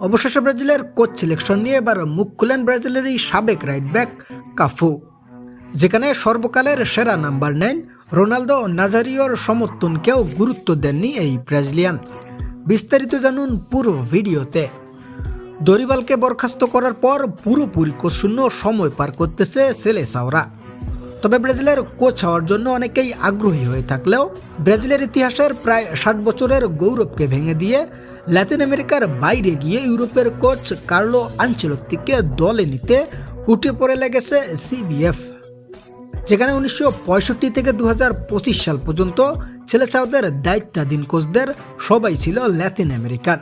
অবশেষে ব্রাজিলের coach selection নিয়ে এবার মুখ খুলেন ব্রাজিলের এই সাবেক রাইট ব্যাক কাফু, যেখানে সর্বকালের সেরা নাম্বার নেন রোনালদো নাজারিওর সমর্থনকেও গুরুত্ব দেননি এই ব্রাজিলিয়ান। বিস্তারিত জানুন পুরো ভিডিওতে। দরিবালকে বরখাস্ত করার পর পুরোপুরি কোচশূন্য সময় পার করতেছে সেলে সাওরা তবে ব্রাজিলের কোচ হওয়ার জন্য অনেকেই আগ্রহী হয়ে থাকলেও ব্রাজিলের ইতিহাসের প্রায় ষাট বছরের গৌরবকে ভেঙে দিয়ে ল্যাটিন আমেরিকার বাইরে গিয়ে ইউরোপের কোচ কার্লো আঞ্চলত্তিকে দলে নিতে উঠে পড়ে লেগেছে সিবিএফ যেখানে উনিশশো পঁয়ষট্টি থেকে দু হাজার পঁচিশ সাল পর্যন্ত ছেলে চাওদের দায়িত্বাধীন কোচদের সবাই ছিল ল্যাটিন আমেরিকার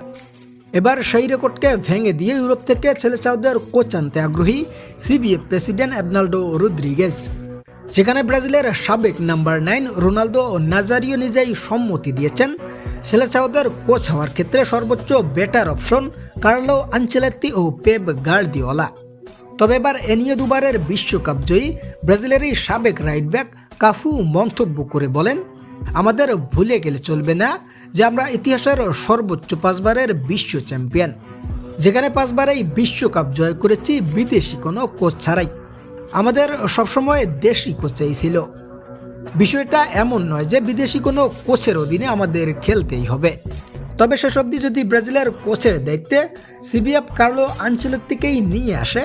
এবার সেই রেকর্ডকে ভেঙে দিয়ে ইউরোপ থেকে ছেলে চাওদের কোচ আনতে আগ্রহী সিবিএফ প্রেসিডেন্ট এডনাল্ডো রুদ্রিগেজ যেখানে ব্রাজিলের সাবেক নাম্বার নাইন রোনালদো ও নাজারিও নিজেই সম্মতি দিয়েছেন ছেলে চাওদের কোচ হওয়ার ক্ষেত্রে সর্বোচ্চ বেটার অপশন কার্লো আঞ্চেলেত্তি ও পেব গার্দিওলা। তবে এবার এ নিয়ে দুবারের বিশ্বকাপ জয়ী ব্রাজিলেরই সাবেক রাইট ব্যাক কাফু মন্তব্য করে বলেন, আমাদের ভুলে গেলে চলবে না যে আমরা ইতিহাসের সর্বোচ্চ পাঁচবারের বিশ্ব চ্যাম্পিয়ন যেখানে পাঁচবারেই বিশ্বকাপ জয় করেছি বিদেশি কোনো কোচ ছাড়াই। আমাদের সবসময় দেশি কোচেই ছিল। বিষয়টা এমন নয় যে বিদেশি কোনো কোচের অধীনে আমাদের খেলতেই হবে। তবে শেষ অবধি যদি ব্রাজিলের কোচের দায়িত্বে সিবিএফ কার্লো আঞ্চলিক থেকেই নিয়ে আসে,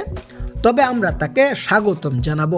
তবে আমরা তাকে স্বাগতম জানাব।